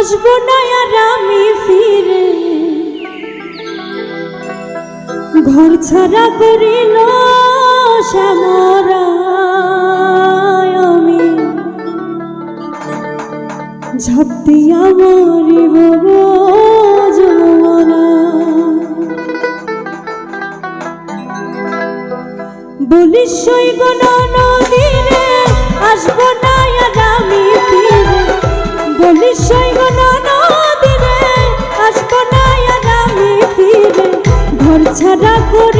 আসব না আর আমি ফিরে। ঘর ছাড়া করিল আমি। ঝাঁপ দিয়া মরিব বলিস নদীরে আসব না আর আমি ছাড়া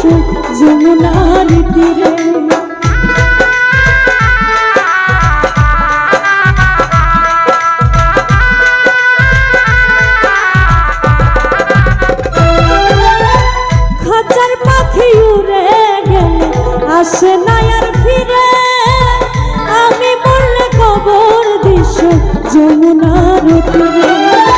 দৃশ্য যমুনার তীরে। খাঁচার পাখি উড়ে গেল আসে না আর ফিরে। আমি বললে কবর দিস যমুনার তীরে।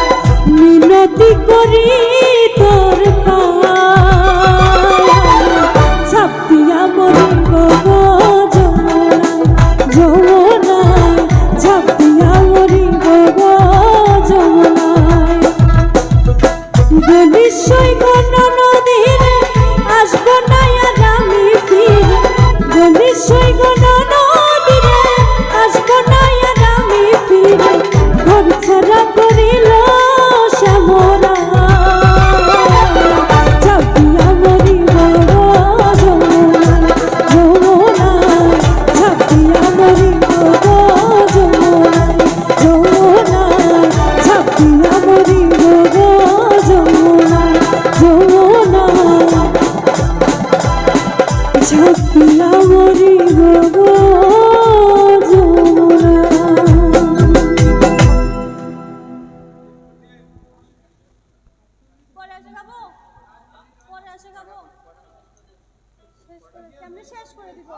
বলিসই কোন নদীরে করে কেমনে শেষ করে দিব?